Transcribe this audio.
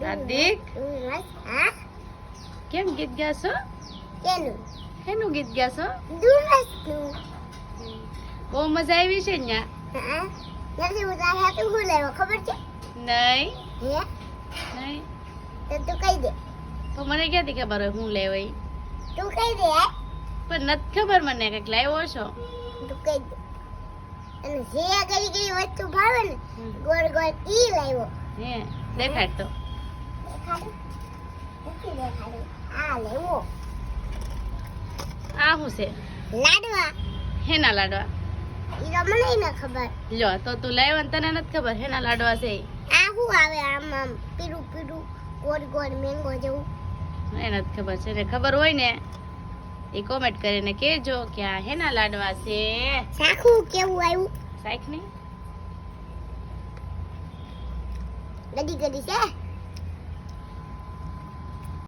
હાર્દિક? કેમ ગીત ગાશો? કેનું? ગીત ગાશો? બહુ મજા આવી છે ખબર છે? નહીં. નહીં. તો કહી દે. તો મને ક્યાંથી ખબર હોય હું લેવાય? તું કહી દે પણ નથી ખબર મને કંઈક લાવ્યો છો? તું કહી દે. અને જે કરી ગઈ વસ્તુ ભાવે ને હમ. ગોળ ગોળ ઈ લાવ્યો. હે દેખાડ તો. આ લેવો. આ શું છે? લાડવા. હેના લાડવા. ઈ તો મને ન ખબર. લ્યો તો તું લાવ્યો ને તને નથી ખબર હેના લાડવા છે? આ આવે આમ આમ? પીરું પીરું ગોળ ગોળ મેંગો જેવું. એને જ ખબર છે. ને ખબર હોય ને એ કોમેન્ટ કરીને કહેજો કે આ હેના લાડવા છે. સાખું કેવું આવ્યું? સાખ નહીં? Gadis-gadis ya. Eh?